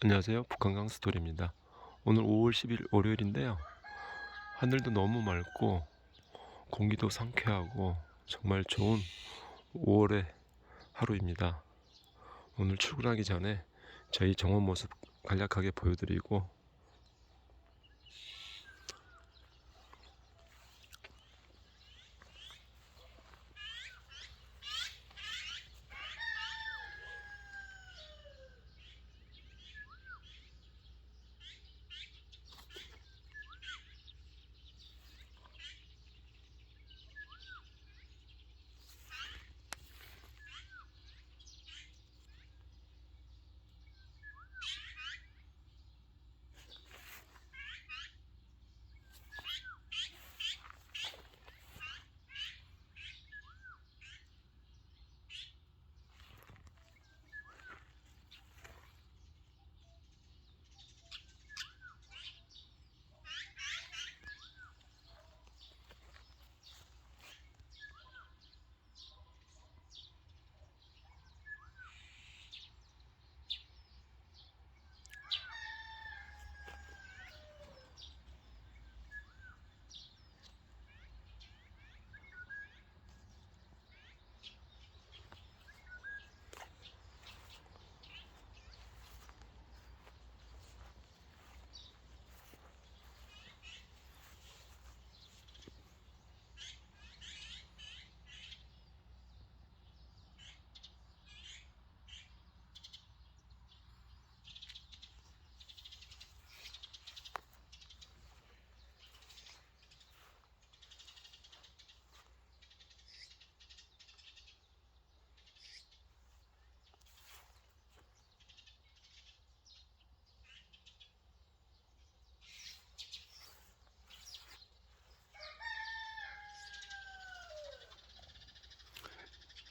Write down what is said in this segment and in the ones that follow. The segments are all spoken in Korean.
안녕하세요. 북한강 스토리입니다. 오늘 5월 10일 월요일인데요. 하늘도 너무 맑고 공기도 상쾌하고 정말 좋은 5월의 하루입니다. 오늘 출근하기 전에 저희 정원 모습 간략하게 보여드리고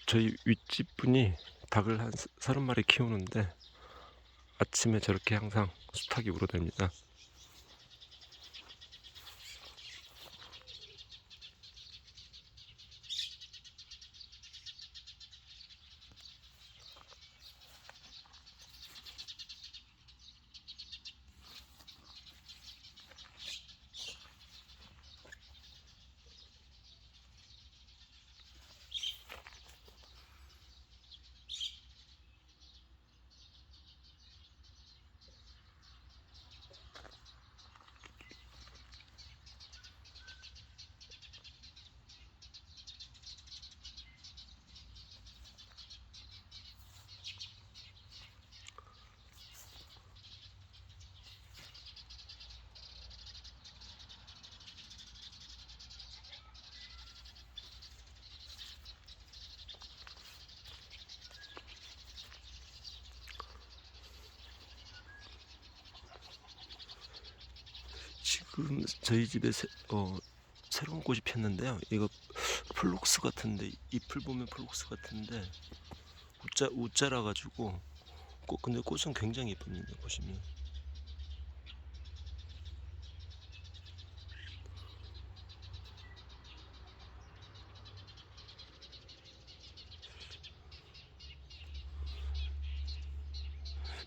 저희 윗집 분이 닭을 한 서른 마리 키우는데 아침에 저렇게 항상 수탉이 울어댑니다. 지금 저희 집에 새, 어, 새로운 꽃이 폈는데요. 이거 플록스 같은데 잎을 보면 플록스 같은데 우자 우자라 가지고 꽃 근데 꽃은 굉장히 예쁩니다. 보시면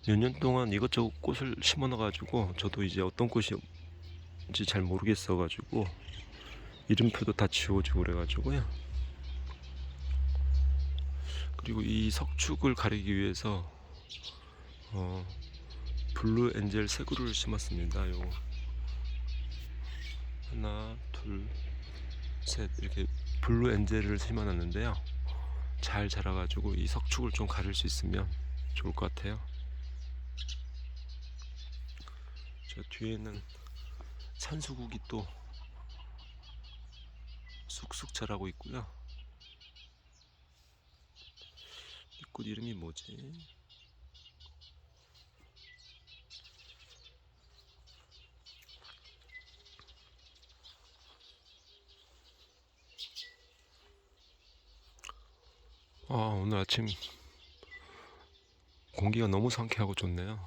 몇 년 동안 이것저것 꽃을 심어 놔 가지고 저도 이제 어떤 꽃이 인지 잘 모르겠어 가지고 이름표도 다 지워지고 그래 가지고요. 그리고 이 석축을 가리기 위해서 어, 블루 엔젤 세 그루를 심었습니다. 요 하나, 둘, 셋 이렇게 블루 엔젤을 심어놨는데요. 잘 자라가지고 이 석축을 좀 가릴 수 있으면 좋을 것 같아요. 저 뒤에는 산수국이 또 쑥쑥 자라고 있고요. 이 꽃 이름이 뭐지? 아, 오늘 아침 공기가 너무 상쾌하고 좋네요.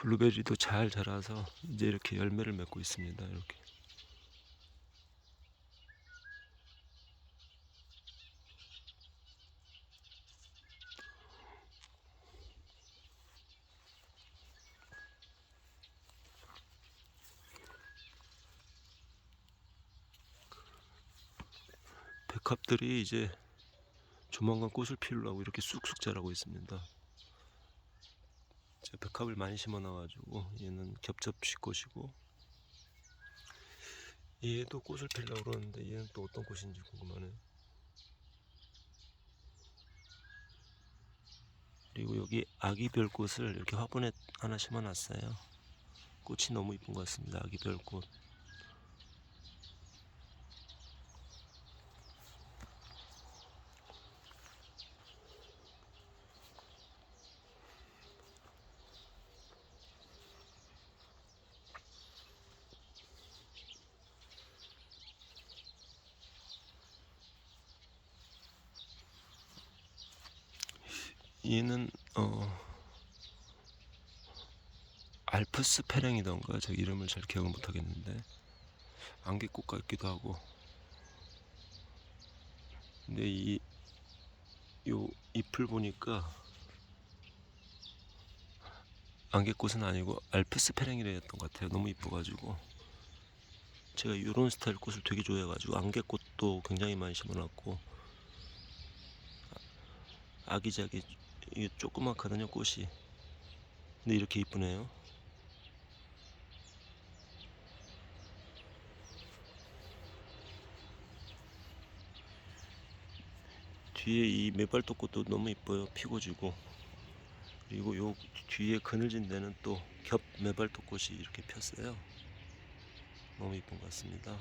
블루베리도 잘 자라서 이제 이렇게 열매를 맺고 있습니다. 이렇게. 백합들이 이제 조만간 꽃을 피우려고 이렇게 쑥쑥 자라고 있습니다. 백합을 많이 심어놔가지고 얘는 겹접시꽃이고 얘도 꽃을 피려고 그러는데 얘는 또 어떤 꽃인지 궁금하네. 그리고 여기 아기별꽃을 이렇게 화분에 하나 심어놨어요. 꽃이 너무 이쁜 것 같습니다. 아기별꽃. 얘는 어 알프스 페랭이던가 저 이름을 잘 기억을 못 하겠는데. 안개꽃 같기도 하고. 근데 이 요 잎을 보니까 안개꽃은 아니고 알프스 페랭이랬던 것 같아요. 너무 이뻐가지고. 제가 이런 스타일 꽃을 되게 좋아해가지고 안개꽃도 굉장히 많이 심어놨고. 아기자기 조그맣거든요 꽃이. 근데 이렇게 이쁘네요 뒤에 이 메발톱꽃도 너무 이뻐요. 피고 지고. 그리고 요 뒤에 그늘진 데는 또겹 메발톱꽃이 이렇게 폈어요. 너무 이쁜 것 같습니다.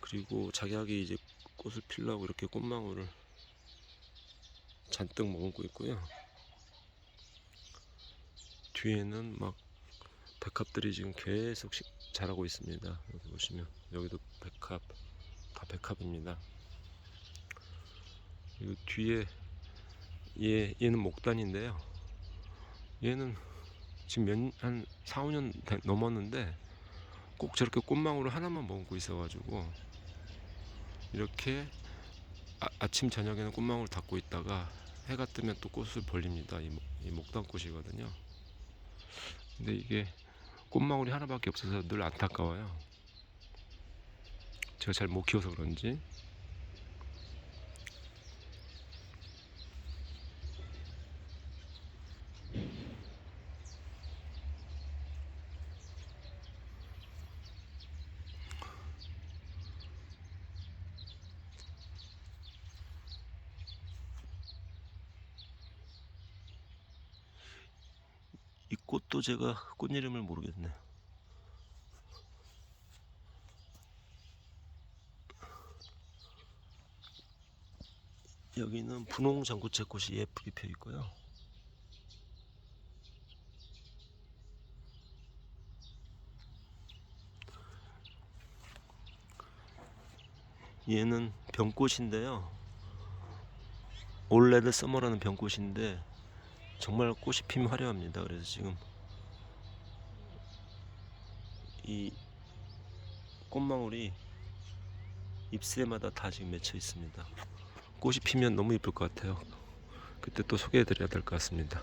그리고 작약이 이제 꽃을 피려고 이렇게 꽃망울을 잔뜩 머금고 있고요. 뒤에는 막 백합들이 지금 계속 식- 자라고 있습니다. 여기 보시면 여기도 백합 다 백합입니다. 그리고 뒤에 얘 얘는 목단인데요. 얘는 지금 몇한 4, 5년 된- 넘었는데 꼭 저렇게 꽃망울을 하나만 머금고 있어가지고 이렇게 아, 침 저녁에는 꽃망울 닫고 있다가 해가 뜨면 또 꽃을 벌립니다. 이, 목- 이 목단꽃이거든요. 근데 이게 꽃망울이 하나밖에 없어서 늘 안타까워요. 제가 잘 못 키워서 그런지. 이 꽃도 제가 꽃 이름을 모르겠네요. 여기는 분홍 장구채 꽃이 예쁘게 펴 있고요. 얘는 병꽃인데요. 올레드 서머라는 병꽃인데 정말 꽃이 피면 화려합니다. 그래서 지금 이 꽃망울이 잎새마다 다 지금 맺혀 있습니다. 꽃이 피면 너무 이쁠 것 같아요. 그때 또 소개해 드려야 될 것 같습니다.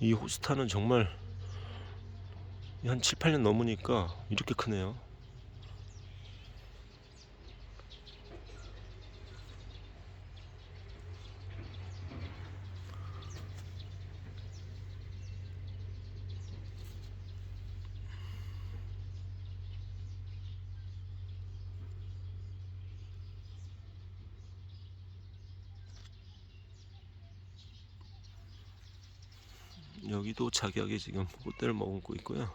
이 호스타는 정말 한 7, 8년 넘으니까 이렇게 크네요. 여기도 자기하게 지금 꽃대를 머금고 있고요.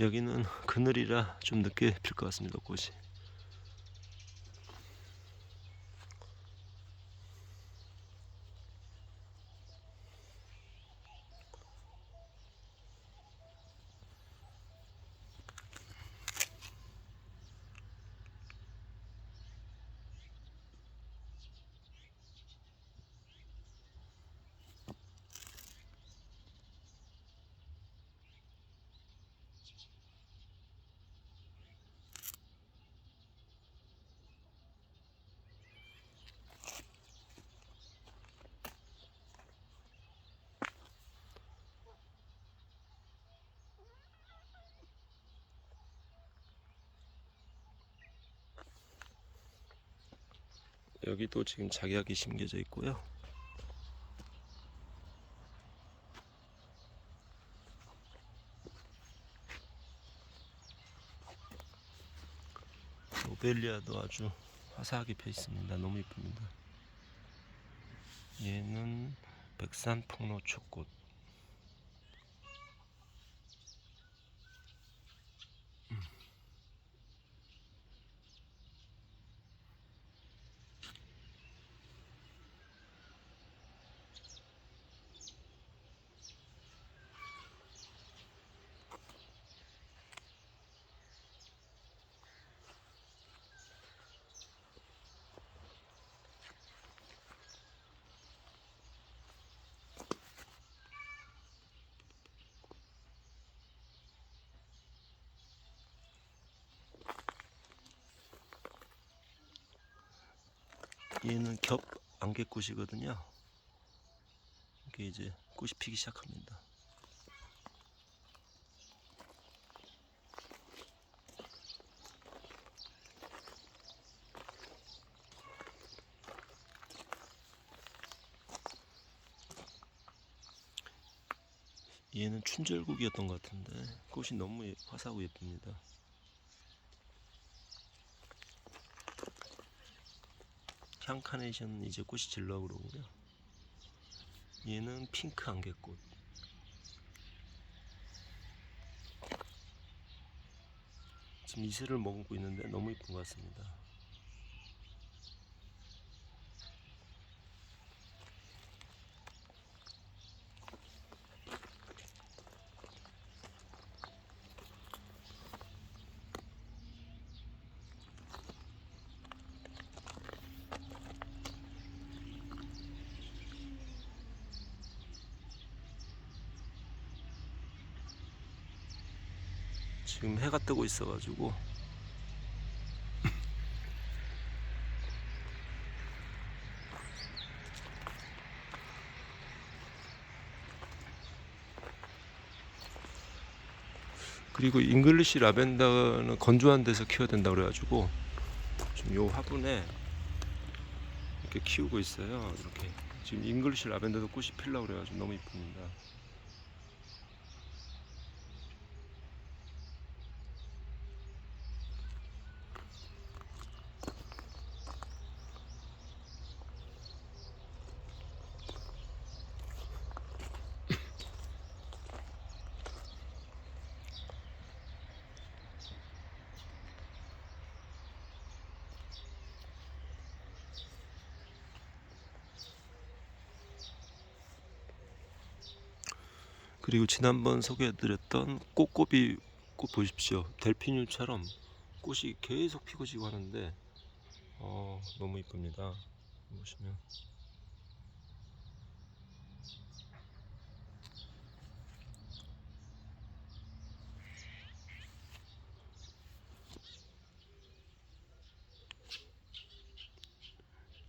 여기는 그늘이라 좀 늦게 필 것 같습니다. 꽃이. 여기도 지금 작약이 심겨져 있고요. 로벨리아도 아주 화사하게 펴 있습니다. 너무 이쁩니다. 얘는 백산 폭로초꽃. 얘는 겹 안개꽃이거든요. 이게 이제 꽃이 피기 시작합니다. 얘는 춘절국이었던 것 같은데 꽃이 너무 예- 화사하고 예쁩니다. 향카네이션 이제 꽃이 질러 그러고요. 얘는 핑크 안개꽃. 지금 이슬을 머금고 있는데 너무 이쁜 것 같습니다. 지금 해가 뜨고 있어가지고 그리고 잉글리시 라벤더는 건조한 데서 키워야 된다 그래가지고 지금 요 화분에 이렇게 키우고 있어요. 이렇게 지금 잉글리시 라벤더도 꽃이 필라 그래가지고 너무 이쁩니다. 그리고 지난번 소개해드렸던 꽃고비 꽃 보십시오. 델피늄처럼 꽃이 계속 피고 지고 하는데 어, 너무 이쁩니다. 보시면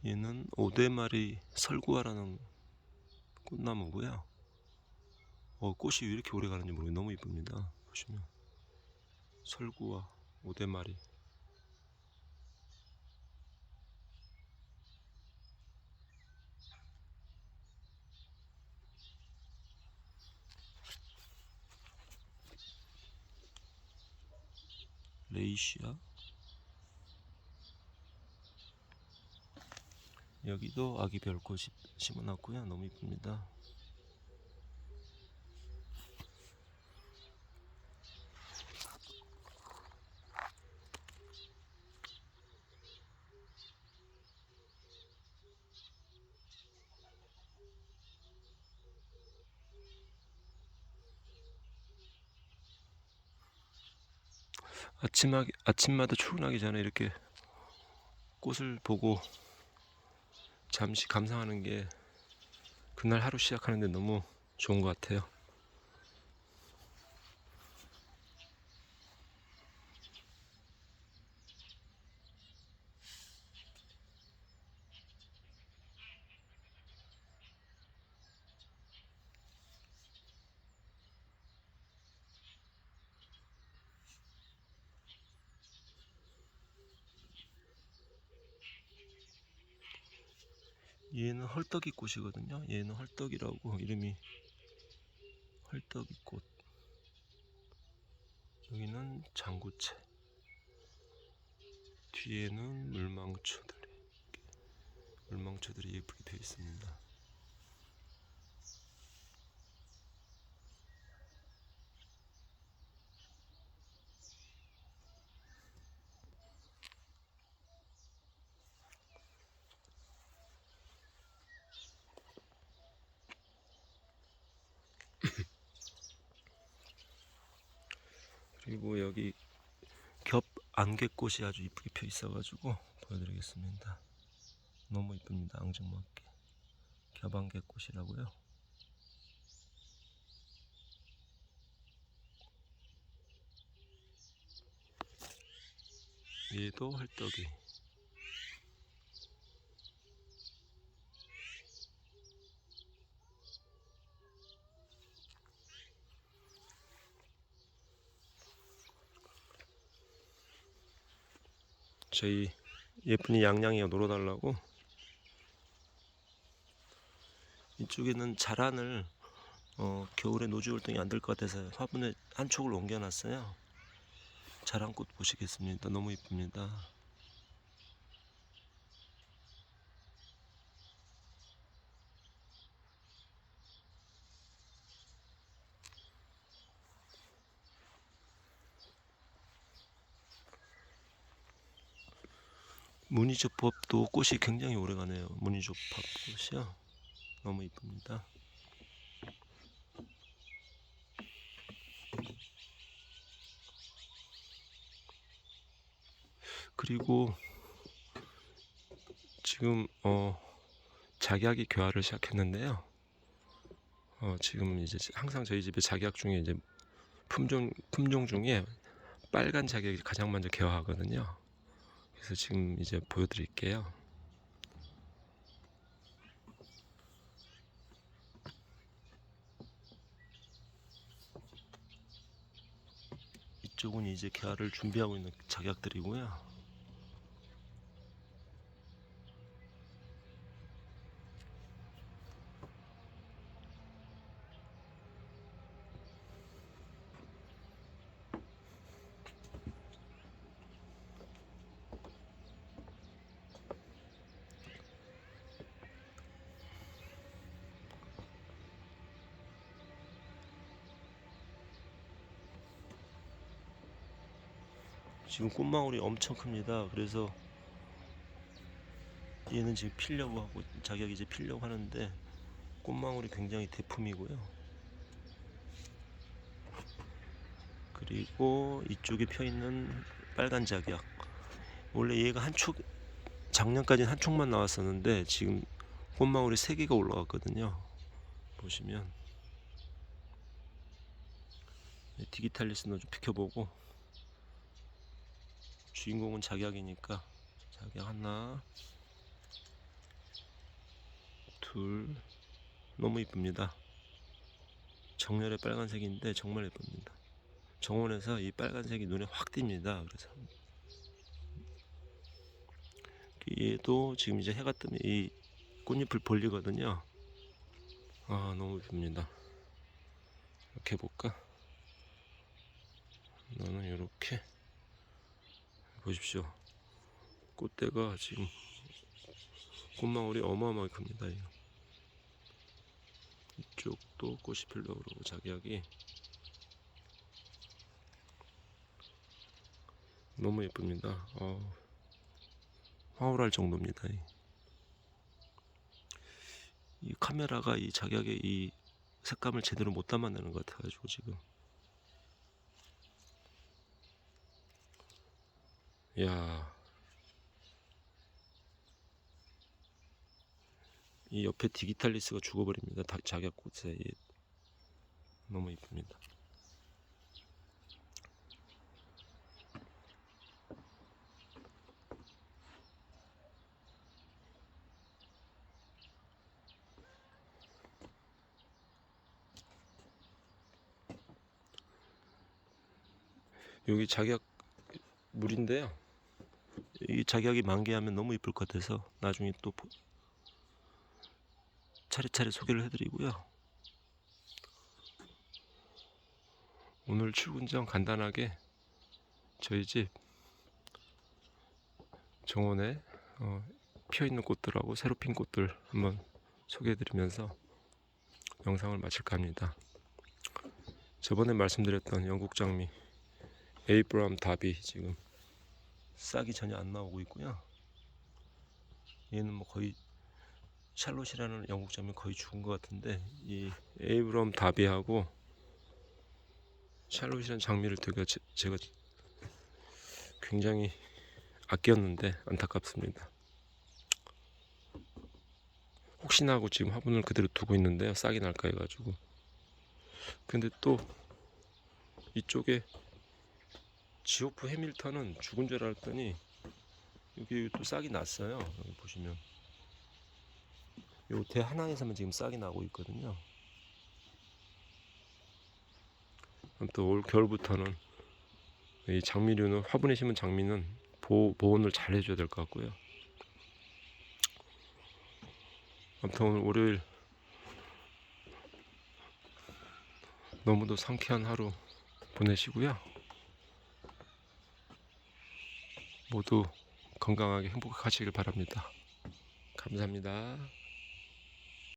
얘는 오대마리 설구아라는 꽃나무고요. 어, 꽃이 왜 이렇게 오래 가는지 모르겠 너무 이쁩니다. 보시면 설구와 오대마리 레이시아 여기도 아기 별꽃이 심어놨고요. 너무 이쁩니다. 아침하기, 아침마다 출근하기 전에 이렇게 꽃을 보고 잠시 감상하는 게 그날 하루 시작하는데 너무 좋은 것 같아요. 얘는 헐떡이 꽃이거든요. 얘는 헐떡이라고 이름이 헐떡이 꽃. 여기는 장구채. 뒤에는 물망초들이 물망초들이 예쁘게 되어 있습니다. 그리고 여기 겹 안개꽃이 아주 이쁘게 펴 있어가지고 보여드리겠습니다. 너무 이쁩니다. 앙증맞게 겹 안개꽃이라고요. 얘도 헐떡이. 저희 예쁜이 양양이가 놀아달라고 이쪽에는 자란을 어, 겨울에 노지 활동이 안 될 것 같아서 화분에 한 촉을 옮겨놨어요. 자란꽃 보시겠습니다. 너무 이쁩니다. 무늬조법도 꽃이 굉장히 오래가네요. 무늬조법 꽃이요. 너무 이쁩니다. 그리고 지금 어 작약이 교화를 시작했는데요. 어 지금 이제 항상 저희 집에 작약 중에 이제 품종 품종 중에 빨간 작약이 가장 먼저 개화하거든요. 그래서 지금 이제 보여드릴게요. 이쪽은 이제 개화를 준비하고 있는 작약들이고요. 지금 꽃망울이 엄청 큽니다. 그래서 얘는 지금 피려고 하고 자기가 이제 피려고 하는데 꽃망울이 굉장히 대품이고요. 그리고 이쪽에 펴 있는 빨간 작약. 원래 얘가 한 촉, 작년까지는 한 촉만 나왔었는데 지금 꽃망울이 세 개가 올라왔거든요. 보시면 네, 디기탈리스는 좀 비켜보고 주인공은 작약이니까. 작약 하나. 둘. 너무 이쁩니다. 정렬의 빨간색인데 정말 예쁩니다. 정원에서 이 빨간색이 눈에 확 띕니다. 그래서. 얘도 지금 이제 해가 뜨면 이 꽃잎을 벌리거든요. 아 너무 이쁩니다. 이렇게 해볼까? 나는 이렇게 보십시오. 꽃대가 지금 꽃망울이 어마어마하게 큽니다. 이거. 이쪽도 꽃이 피려고 그러고 자기약이 너무 예쁩니다. 어, 화울할 정도입니다. 이. 이 카메라가 이 자기약의 이 색감을 제대로 못 담아내는 것 같아가지고 지금 야. 이 옆에 디기탈리스가 죽어버립니다. 다 작약꽃에 이- 너무 이쁩니다. 여기 작약 물인데요. 이 작약이 만개하면 너무 이쁠 것 같아서 나중에 또 보- 차례차례 소개를 해드리고요. 오늘 출근 전 간단하게 저희 집 정원에 어, 피어있는 꽃들하고 새로 핀 꽃들 한번 소개해드리면서 영상을 마칠까 합니다. 저번에 말씀드렸던 영국 장미 에이브람 답이 지금 싹이 전혀 안 나오고 있고요. 얘는 뭐 거의 샬롯이라는 영국 장미 거의 죽은 것 같은데 이 에이브럼 다비하고 샬롯이라는 장미를 되게 제, 제가 굉장히 아꼈는데 안타깝습니다. 혹시나 하고 지금 화분을 그대로 두고 있는데요. 싹이 날까 해가지고. 근데 또 이쪽에 지오프 해밀턴은 죽은 줄 알았더니 여기 또 싹이 났어요. 여기 보시면 요대 하나에서만 지금 싹이 나고 있거든요. 아무튼 올 겨울부터는 이 장미류는 화분에 심은 장미는 보, 보온을 잘 해줘야 될 것 같고요. 아무튼 오늘 월요일 너무도 상쾌한 하루 보내시고요. 모두 건강하게 행복하시길 바랍니다. 감사합니다.